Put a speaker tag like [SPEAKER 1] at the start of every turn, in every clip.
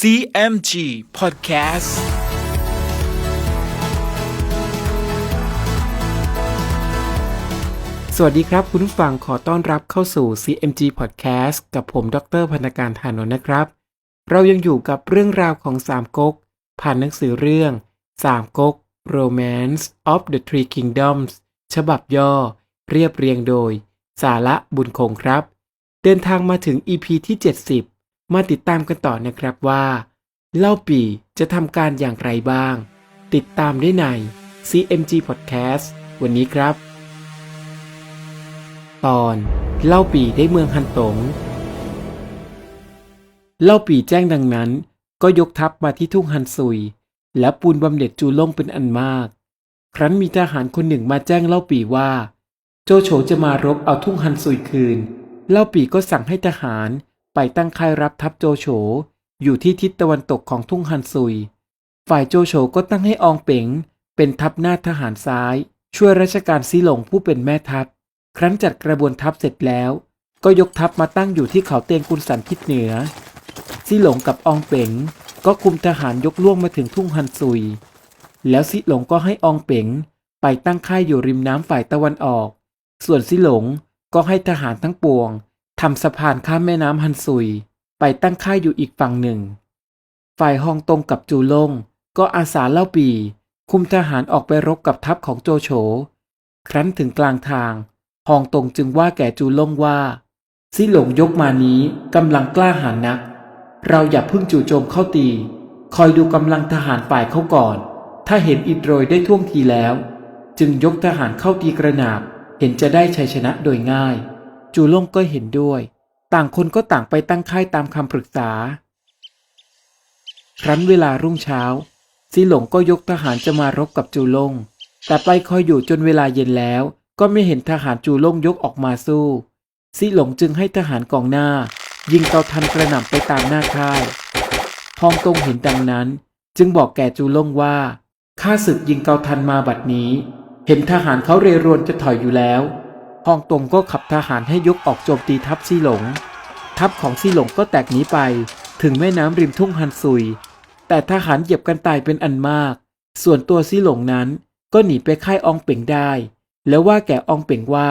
[SPEAKER 1] CMG Podcast
[SPEAKER 2] สวัสดีครับคุณผู้ฟังขอต้อนรับเข้าสู่ CMG Podcast กับผมดรพันการธานนท์นะครับ เรายังอยู่กับเรื่องราวของสามก๊กผ่านหนังสือเรื่องสามก๊ก Romance of the Three Kingdoms ฉบับย่อ เรียบเรียงโดย สาระบุญคงครับ เดินทางมาถึง EP ที่ 70 มาติดตามกันต่อนะครับว่า เล่าปีจะทำการอย่างไรบ้าง ติดตามได้ใน CMG Podcast วันนี้ครับ ตอนเล่าปีได้เมืองฮันตง เล่าปีแจ้งดังนั้น ก็ยกทัพมาที่ทุ่งฮันซุย และปูนบำเหน็จจูล่งเป็นอันมาก ครั้นมีทหารคนหนึ่งมาแจ้งเล่าปีว่า โจโฉจะมารบเอาทุ่งฮันซุยคืน เล่าปีก็สั่งให้ทหาร ไปตั้งค่ายรับทัพโจโฉอยู่ที่ทิศตะวันตกของทุ่งฮันซุย ฝ่ายโจโฉก็ตั้งให้อองเป๋งเป็นทัพหน้าทหารซ้าย ช่วยราชการซีหลงผู้เป็นแม่ทัพ ครั้นจัดกระบวนทัพเสร็จแล้ว ก็ยกทัพมาตั้งอยู่ที่เขาเตียงกุนสันทิศเหนือซิหลงกับอองเป๋งก็คุมทหารยกล่วงมาถึงทุ่งฮันซุย แล้วซิหลงก็ให้อองเป๋งไปตั้งค่ายอยู่ริมน้ำฝ่ายตะวันออก ส่วนซิหลงก็ให้ทหารทั้งปวง ทำสะพานข้ามแม่น้ำฮันซุย ไปตั้งค่ายอยู่อีกฝั่งหนึ่ง ฝ่ายฮองตงกับจูลงก็อาสาเล่าปี คุมทหารออกไปรบกับทัพของโจโฉ ครั้นถึงกลางทางฮองตงจึงว่าแก่จูลงว่าซิหลงยกมานี้กำลังกล้าหาญนัก เราอย่าเพิ่งจู่โจมเข้าตี คอยดูกำลังทหารฝ่ายเขาก่อน ถ้าเห็นอิดโรยได้ท่วงทีแล้ว จึงยกทหารเข้าตีกระนาบเห็นจะได้ชัยชนะโดยง่าย จูล่งก็เห็นด้วย ต่างคนก็ต่างไปตั้งค่ายตามคำปรึกษา ครั้นเวลารุ่งเช้าซิหลงก็ยกทหารจะมารบกับจูล่ง แต่ไปคอยอยู่จนเวลาเย็นแล้ว ก็ไม่เห็นทหารจูล่งยกออกมาสู้ซิหลงจึงให้ทหารกองหน้า ยิงเกาทันกระหน่ำไปตามหน้าค่ายฮองตงเห็นดังนั้น จึงบอกแก่จูล่งว่าข้าศึกยิงเกาทันมาบัดนี้ เห็นทหารเขาเรรวนจะถอยอยู่แล้ว ฮองตงก็ขับทหารให้ยกออกโจมตีทัพซี่หลง ทัพของซี่หลงก็แตกหนีไปถึงแม่น้ำริมทุ่งฮันซุย แต่ทหารเหยียบกันตายเป็นอันมาก ส่วนตัวซี่หลงนั้นก็หนีไปค่ายอองเป่งได้ แล้วว่าแก่อองเป่งว่า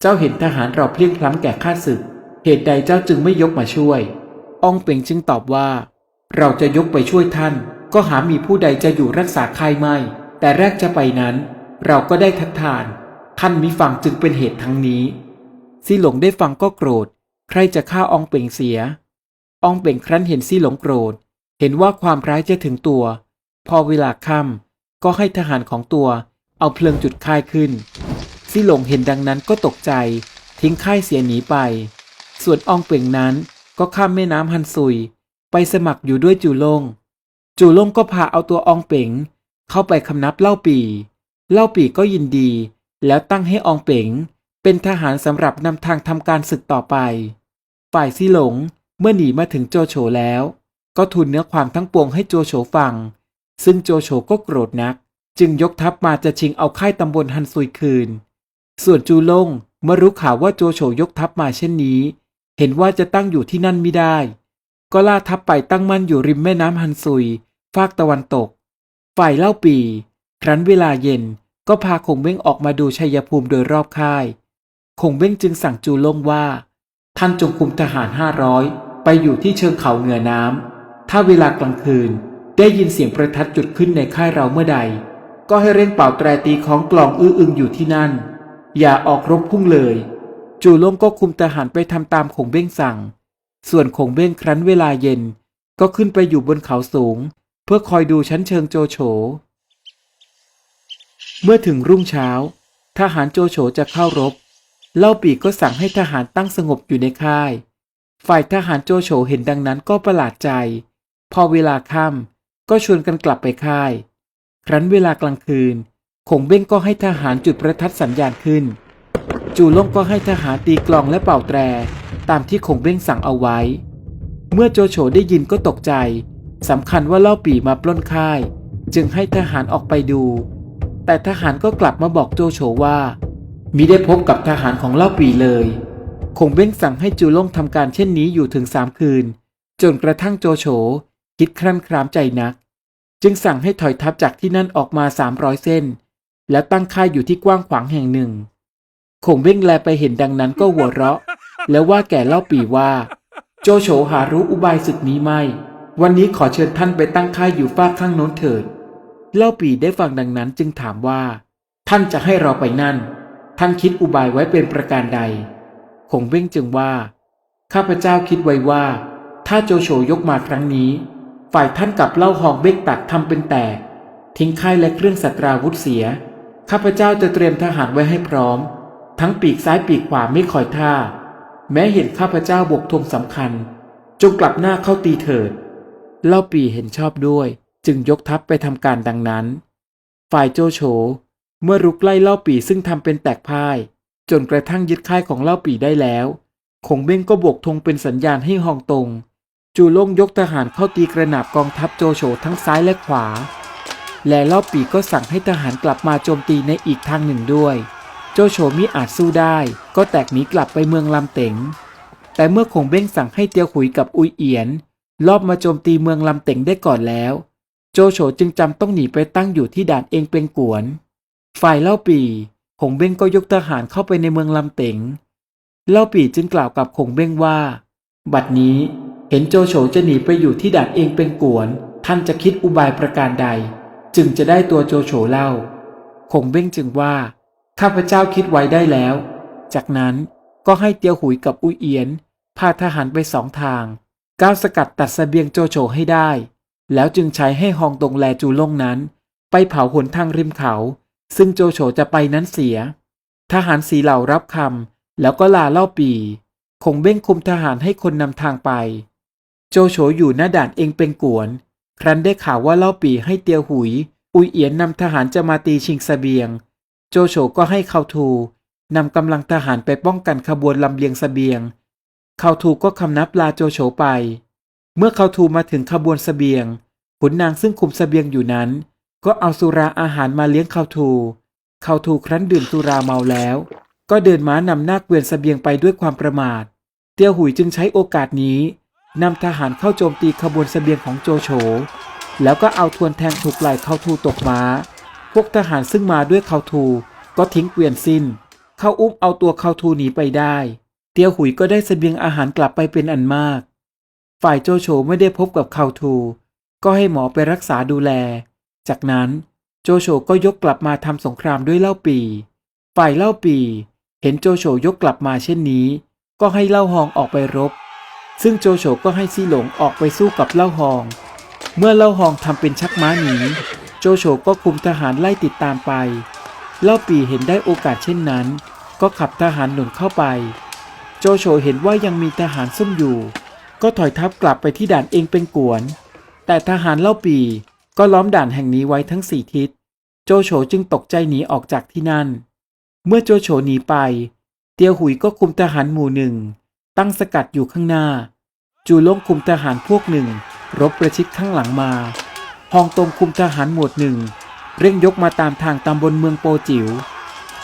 [SPEAKER 2] เจ้าเห็นทหารเราเพลียงพล้ำแก่ข้าศึก เหตุใดเจ้าจึงไม่ยกมาช่วย อองเป่งจึงตอบว่า เราจะยกไปช่วยท่าน ก็หามีผู้ใดจะอยู่รักษาค่ายไม่ แต่แรกจะไปนั้น เราก็ได้ทัดทาน ท่านมิฟังจึงเป็นเหตุทั้งนี้ซี่หลงได้ฟังก็โกรธ ใครจะฆ่าอองเป่งเสีย อองเป่งครั้นเห็นซี่หลงโกรธ เห็นว่าความร้ายจะถึงตัว พอเวลาค่ำก็ให้ทหารของตัว เอาเพลิงจุดค่ายขึ้น ซี่หลงเห็นดังนั้นก็ตกใจ ทิ้งค่ายเสียหนีไป ส่วนอองเป่งนั้นก็ข้ามแม่น้ำฮันซุย ไปสมัครอยู่ด้วยจูลง จูลงก็พาเอาตัวอองเป๋งเข้าไปคำนับเล่าปี เล่าปีก็ยินดี แล้วตั้งให้อองเป๋งเป็นทหารสำหรับนำทางทำการศึกต่อไป ฝ่ายซี่หลงเมื่อหนีมาถึงโจโฉแล้ว ก็ทูลเนื้อความทั้งปวงให้โจโฉฟัง ซึ่งโจโฉก็โกรธนัก จึงยกทัพมาจะชิงเอาค่ายตำบลฮันซุยคืน ส่วนจูลงเมื่อรู้ข่าวว่าโจโฉยกทัพมาเช่นนี้ เห็นว่าจะตั้งอยู่ที่นั่นไม่ได้ ก็ล่าทัพไปตั้งมั่นอยู่ริมแม่น้ำฮันซุย ภาคตะวันตก ฝ่ายเล่าปี ครั้นเวลาเย็น ก็พาคงเบ้งออกมาดูชัยภูมิโดยรอบค่าย คงเบ้งจึงสั่งจูล่งว่า ท่านจงคุมทหารห้าร้อยไปอยู่ที่เชิงเขาเหนือน้ำ ถ้าเวลากลางคืนได้ยินเสียงประทัดจุดขึ้นในค่ายเราเมื่อใด ก็ให้เร่งเป่าแตรตีของกลองอื้ออึงอยู่ที่นั่น อย่าออกรบพุ่งเลย จูล่งก็คุมทหารไปทำตามคงเบ้งสั่ง ส่วนคงเบ้งครั้นเวลาเย็น ก็ขึ้นไปอยู่บนเขาสูง เพื่อคอยดูชั้นเชิงโจโฉ เมื่อถึงรุ่งเช้า ทหารโจโฉจะเข้ารบ เล่าปีก็สั่งให้ทหารตั้งสงบอยู่ในค่าย ฝ่ายทหารโจโฉเห็นดังนั้นก็ประหลาดใจ พอเวลาค่ำก็ชวนกันกลับไปค่าย ครั้นเวลากลางคืนคงเบ้งก็ให้ทหารจุดประทัดสัญญาณขึ้น จูล่งก็ให้ทหารตีกลองและเป่าแตร ตามที่คงเบ้งสั่งเอาไว้ เมื่อโจโฉได้ยินก็ตกใจสำคัญว่าเล่าปีมาปล้นค่าย จึงให้ทหารออกไปดู แต่ทหารก็กลับมาบอกโจโฉว่ามิได้พบกับทหารของเล่าปีเลยคงเบ้งสั่งให้จูล่งทำการเช่นนี้อยู่ถึงสามคืน จนกระทั่งโจโฉคิดครั่นครามใจนัก จึงสั่งให้ถอยทัพจากที่นั่นออกมาสามร้อยเส้น แล้วตั้งค่ายอยู่ที่กว้างขวางแห่งหนึ่งคงเบ้งแลไปเห็นดังนั้นก็หัวเราะ แล้วว่าแก่เล่าปีว่า โจโฉหารู้อุบายศึกนี้ไม่ วันนี้ขอเชิญท่านไปตั้งค่ายอยู่ฝากข้างโน้นเถิด เล่าปีได้ฟังดังนั้นจึงถามว่า ท่านจะให้เราไปนั่น ท่านคิดอุบายไว้เป็นประการใด คงเบ้งจึงว่า ข้าพเจ้าคิดไว้ว่า ถ้าโจโฉยกมาครั้งนี้ ฝ่ายท่านกับเล่าหองเบ้งตัดทำเป็นแตก ทิ้งค่ายและเครื่องสัตราวุธเสีย ข้าพเจ้าจะเตรียมทหารไว้ให้พร้อม ทั้งปีกซ้ายปีกขวาไม่คอยท่า แม้เห็นข้าพเจ้าบกธงสำคัญ จงกลับหน้าเข้าตีเถิด เล่าปีเห็นชอบด้วย จึงยกทัพไปทำการดังนั้น ฝ่ายโจโฉเมื่อรุกไล่เล่าปีซึ่งทำเป็นแตกพ่าย จนกระทั่งยึดค่ายของเล่าปีได้แล้วคงเบ้งก็โบกธงเป็นสัญญาณให้ฮองตง จูล่งยกทหารเข้าตีกระหนาบกองทัพโจโฉทั้งซ้ายและขวา และเล่าปีก็สั่งให้ทหารกลับมาโจมตีในอีกทางหนึ่งด้วย โจโฉมิอาจสู้ได้ ก็แตกหนีกลับไปเมืองลำเต๋งแต่เมื่อคงเบ้งสั่งให้เตียวหุยกับอุยเอียน ลอบมาโจมตีเมืองลำเต๋งได้ก่อนแล้ว โจโฉจึงจำต้องหนีไปตั้งอยู่ที่ด่านเองเป็นกวน ฝ่ายเล่าปีคงเบ้งก็ยกทหารเข้าไปในเมืองลำเต๋งเล่าปีจึงกล่าวกับคงเบ้งว่า บัดนี้เห็นโจโฉจะหนีไปอยู่ที่ด่านเองเป็นกวน ท่านจะคิดอุบายประการใด จึงจะได้ตัวโจโฉเล่าคงเบ้งจึงว่า ข้าพเจ้าคิดไว้ได้แล้ว จากนั้นก็ให้เตียวหุยกับอุยเอียน พาทหารไปสองทาง ก้าวสกัดตัดสเสบียงโจโฉให้ได้ แล้วจึงใช้ให้ฮองตงแลจูล่งนั้น ไปเผาหนทางริมเขา ซึ่งโจโฉจะไปนั้นเสีย ทหารสีเหล่ารับคำแล้วก็ลาเล่าปีคงเบ้งคุมทหารให้คนนำทางไป โจโฉอยู่หน้าด่านเองเป็นกวน ครั้นได้ข่าวว่าเล่าปีให้เตียวหุย อุยเอียนนำทหารจะมาตีชิงสเสบียง โจโฉก็ให้เขาทูนำกำลังทหารไปป้องกันขบวนลำเลียงสเสบียง เขาทูก็คำนับลาโจโฉไป เมื่อเขาทูมาถึงขบวนสเสบียง ขุนนางซึ่งคุมสเสบียงอยู่นั้น ก็เอาสุราอาหารมาเลี้ยงเขาทู เขาทูครั้นดื่มสุราเมาแล้ว ก็เดินม้านำหน้าเกวียนสเสบียงไปด้วยความประมาท เตียวหุยจึงใช้โอกาสนี้นำทหารเข้าโจมตีขบวนสเสบียงของโจโฉ แล้วก็เอาทวนแทงถูกไหล่เขาทูตกม้า พวกทหารซึ่งมาด้วยเขาทูก็ทิ้งเกวียนสิ้น เข้าอุ้มเอาตัวเขาทูหนีไปได้ เตียวหุยก็ได้เสบียงอาหารกลับไปเป็นอันมาก ฝ่ายโจโฉไม่ได้พบกับเขาทู ก็ให้หมอไปรักษาดูแล จากนั้นโจโฉก็ยกกลับมาทำสงครามด้วยเล่าปี ฝ่ายเล่าปี เห็นโจโฉยกกลับมาเช่นนี้ ก็ให้เล่าฮองออกไปรบ ซึ่งโจโฉก็ให้ซีหลงออกไปสู้กับเล่าฮอง เมื่อเล่าฮองทำเป็นชักม้าหนีโจโฉก็คุมทหารไล่ติดตามไป เล่าปีเห็นได้โอกาสเช่นนั้น ก็ขับทหารหนุนเข้าไป โจโฉเห็นว่ายังมีทหารซุ่มอยู่ ก็ถอยทัพกลับไปที่ด่านเองเป็นกวน แต่ทหารเล่าปีก็ล้อมด่านแห่งนี้ไว้ทั้งสี่ทิศ โจโฉจึงตกใจหนีออกจากที่นั่น เมื่อโจโฉหนีไป เตียวหุยก็คุมทหารหมู่หนึ่ง ตั้งสกัดอยู่ข้างหน้า จูล่งคุมทหารพวกหนึ่ง รบประชิดข้างหลังมาฮองตงคุมทหารหมวดหนึ่ง เร่งยกมาตามทางตำบลเมืองโปจิว๋ว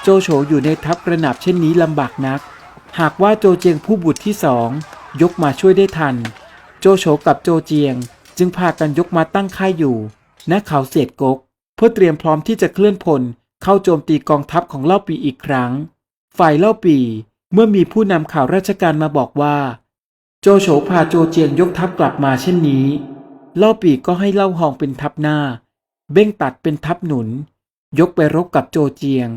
[SPEAKER 2] โจโฉอยู่ในทัพกระหนาบเช่นนี้ลำบากนัก หากว่าโจเจียงผู้บุตรที่สอง ยกมาช่วยได้ทัน โจโฉกับโจเจียง จึงพากันยกมาตั้งค่ายอยู่ณเขาเสียดกก เพื่อเตรียมพร้อมที่จะเคลื่อนพลเข้าโจมตีกองทัพของเล่าปีอีกครั้ง ฝ่ายเล่าปีเมื่อมีผู้นำข่าวราชการมาบอกว่า โจโฉพาโจเจียงยกทัพกลับมาเช่นนี้ เล่าปีก็ให้เล่าหองเป็นทัพหน้า เบ้งตัดเป็นทัพหนุน ยกไปรบกับโจเจียง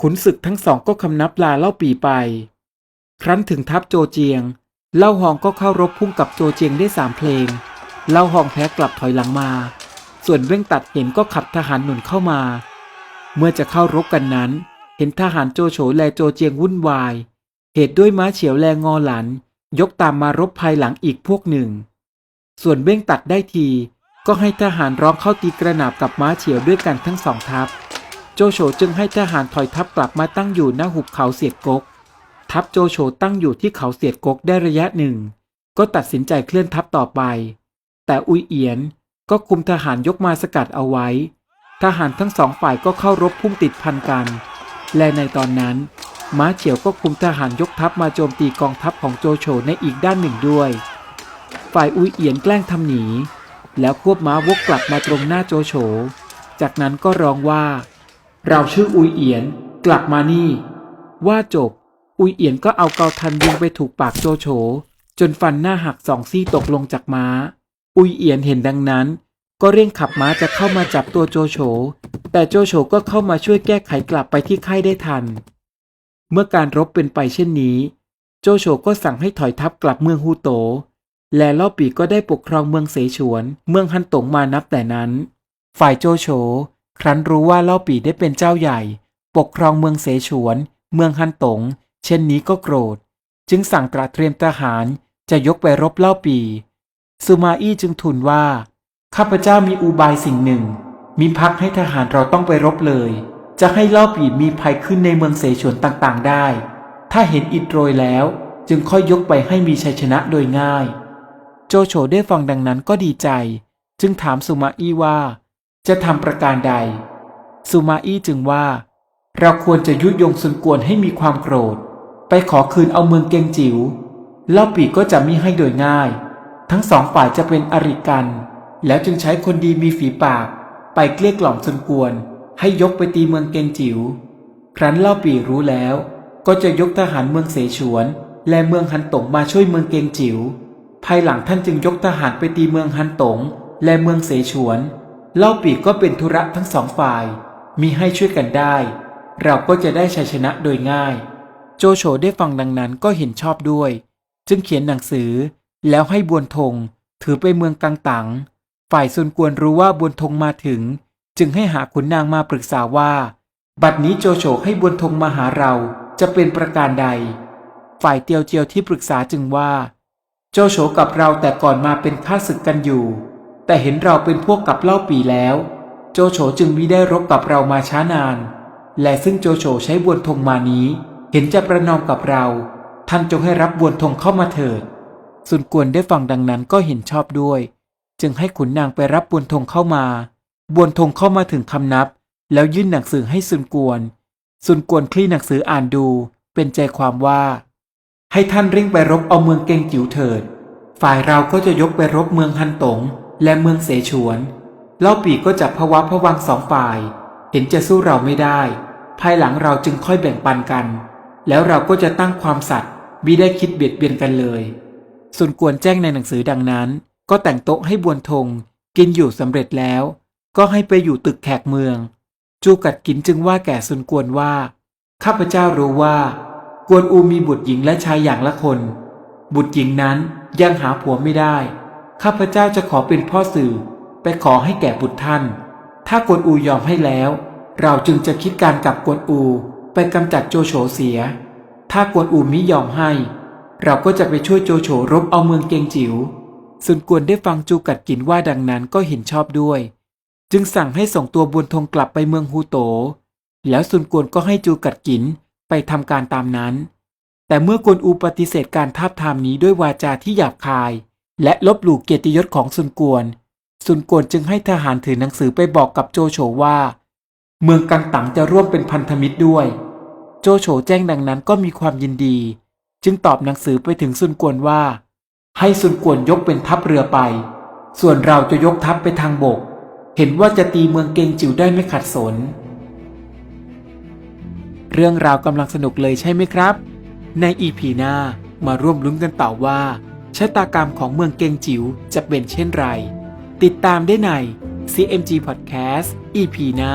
[SPEAKER 2] ขุนศึกทั้งสองก็คำนับลาเล่าปีไป ครั้นถึงทัพโจเจียง เล่าหองก็เข้ารบพุ่งกับโจเจียงได้สามเพลง เล่าหองแพ้กลับถอยหลังมา ส่วนเบ้งตัดเห็นก็ขับทหารหนุนเข้ามา เมื่อจะเข้ารบกันนั้น เห็นทหารโจโฉแลโจเจียงวุ่นวาย เหตุด้วยม้าเฉียวแลงอหลัน ยกตามมารบภายหลังอีกพวกหนึ่ง ส่วนเบ้งตัดได้ที ก็ให้ทหารร้องเข้าตีกระหนาบกับม้าเฉียวด้วยกันทั้งสองทัพ โจโฉจึงให้ทหารถอยทัพกลับมาตั้งอยู่หน้าหุบเขาเสียดกก ทัพโจโฉตั้งอยู่ที่เขาเสียดกกได้ระยะหนึ่ง ก็ตัดสินใจเคลื่อนทัพต่อไป แต่อุยเอียนก็คุมทหารยกมาสกัดเอาไว้ ทหารทั้งสองฝ่ายก็เข้ารบพุ่งติดพันกัน และในตอนนั้น ม้าเฉียวก็คุมทหารยกทัพมาโจมตีกองทัพของโจโฉในอีกด้านหนึ่งด้วย ฝ่ายอุยเอียนแกล้งทำหนี แล้วควบม้าวกกลับมาตรงหน้าโจโฉ จากนั้นก็ร้องว่า เราชื่ออุยเอียนกลับมานี่ ว่าจบ อุยเอียนก็เอาเกาทันยิงไปถูกปากโจโฉจนฟันหน้าหักสองซี่ตกลงจากม้า อุยเอียนเห็นดังนั้น ก็เร่งขับม้าจะเข้ามาจับตัวโจโฉ แต่โจโฉก็เข้ามาช่วยแก้ไขกลับไปที่ค่ายได้ทัน เมื่อการรบเป็นไปเช่นนี้ โจโฉก็สั่งให้ถอยทัพกลับเมืองฮูโต และล่าปีก็ได้ปกครองเมืองเสฉวน เมืองฮันตงมานับแต่นั้น ฝ่ายโจโฉครั้นรู้ว่าล่าปีได้เป็นเจ้าใหญ่ ปกครองเมืองเสฉวน เมืองฮันตง เช่นนี้ก็โกรธ จึงสั่งตระเตรียมทหารจะยกไปรบเล่าปีซูมาอี้จึงทูลว่า ข้าพเจ้ามีอุบายสิ่งหนึ่ง มีพักให้ทหารเราต้องไปรบเลย จะให้เล่าปีมีภัยขึ้นในเมืองเสฉวนต่างๆ ได้ ถ้าเห็นอิดโรยแล้ว จึงค่อยยกไปให้มีชัยชนะโดยง่าย โจโฉได้ฟังดังนั้นก็ดีใจ จึงถามสุมาอี้ว่า จะทำประการใด สุมาอี้จึงว่า เราควรจะยุยงสุนกวนให้มีความโกรธ ไปขอคืนเอาเมืองเกงจิว๋วเล่าปีก็จะมิให้โดยง่าย ทั้งสองฝ่ายจะเป็นอริกัน แล้วจึงใช้คนดีมีฝีปาก ไปเกลี้ยกล่อมสนกวน ให้ยกไปตีเมืองเกงจิว๋วครั้นเล่าปีรู้แล้ว ก็จะยกทหารเมืองเสฉวน และเมืองฮันตงมาช่วยเมืองเกงจิว๋วภายหลังท่านจึงยกทหารไปตีเมืองฮันตงและเมืองเสฉวน เล่าปีก็เป็นธุระทั้งสองฝ่าย มีให้ช่วยกันได้ เราก็จะได้ชัยชนะโดยง่าย โจโฉได้ฟังดังนั้นก็เห็นชอบด้วย จึงเขียนหนังสือแล้วให้บวนทงถือไปเมืองกังตังฝ่ายซุนกวนรู้ว่าบวนทงมาถึง จึงให้หาขุนนางมาปรึกษาว่า บัดนี้โจโฉให้บวนทงมาหาเราจะเป็นประการใด ฝ่ายเตียวเจียวที่ปรึกษาจึงว่า โจโฉกับเราแต่ก่อนมาเป็นข้าศึกกันอยู่ แต่เห็นเราเป็นพวกกับเล่าปีแล้ว โจโฉจึงมิได้รบกับเรามาช้านาน และซึ่งโจโฉใช้บวนทงมานี้ เห็นจะประนอมกับเรา ท่านจงให้รับบวนทงเข้ามาเถิด สุนกวนได้ฟังดังนั้นก็เห็นชอบด้วย จึงให้ขุนนางไปรับบวนทงเข้ามา บวนทงเข้ามาถึงคำนับ แล้วยื่นหนังสือให้สุนกวน สุนกวนคลี่หนังสืออ่านดู เป็นใจความว่า ให้ท่านเร่งไปรบเอาเมืองเกงจิ๋วเถิด ฝ่ายเราก็จะยกไปรบเมืองฮันตงและเมืองเสฉวนเล่าปีก็จับพะวะพะวังสองฝ่าย เห็นจะสู้เราไม่ได้ ภายหลังเราจึงค่อยแบ่งปันกัน แล้วเราก็จะตั้งความสัตย์มิได้คิดเบียดเบียนกันเลย ส่วนกวนแจ้งในหนังสือดังนั้น ก็แต่งโต๊ะให้บวนทง กินอยู่สำเร็จแล้ว ก็ให้ไปอยู่ตึกแขกเมือง จูกัดกินจึงว่าแก่สุนกวนว่า ข้าพเจ้ารู้ว่า กวนอูมีบุตรหญิงและชายอย่างละคน บุตรหญิงนั้นยังหาผัวไม่ได้ ข้าพเจ้าจะขอเป็นพ่อสื่อ ไปขอให้แก่บุตรท่าน ถ้ากวนอูยอมให้แล้ว เราจึงจะคิดการกับกวนอู ไปกำจัดโจโฉเสีย ถ้ากวนอูมิยอมให้ เราก็จะไปช่วยโจโฉรบเอาเมืองเกงจิว๋วสุนกวนได้ฟังจูกัดกินว่าดังนั้นก็เห็นชอบด้วย จึงสั่งให้ส่งตัวบุญทงกลับไปเมืองฮูโต แล้วสุนกวนก็ให้จูกัดกินไปทำการตามนั้น แต่เมื่อกวนอูปฏิเสธการทาบทามนี้ด้วยวาจาที่หยาบคาย และลบหลู่เกียรติยศของสุนกวน สุนกวนจึงให้ทหารถือหนังสือไปบอกกับโจโฉว่า เมืองกังตังจะร่วมเป็นพันธมิตรด้วย โจโฉแจ้งดังนั้นก็มีความยินดี จึงตอบหนังสือไปถึงซุนกวนว่า ให้ซุนกวนยกเป็นทัพเรือไป ส่วนเราจะยกทัพไปทางบก เห็นว่าจะตีเมืองเกงจิ๋วได้ไม่ขัดสน เรื่องราวกำลังสนุกเลยใช่ไหมครับ ในอีพีหน้ามาร่วมลุ้นกันต่อว่าชะตากรรมของเมืองเกงจิ๋วจะเป็นเช่นไร ติดตามได้ใน CMG Podcast EP หน้า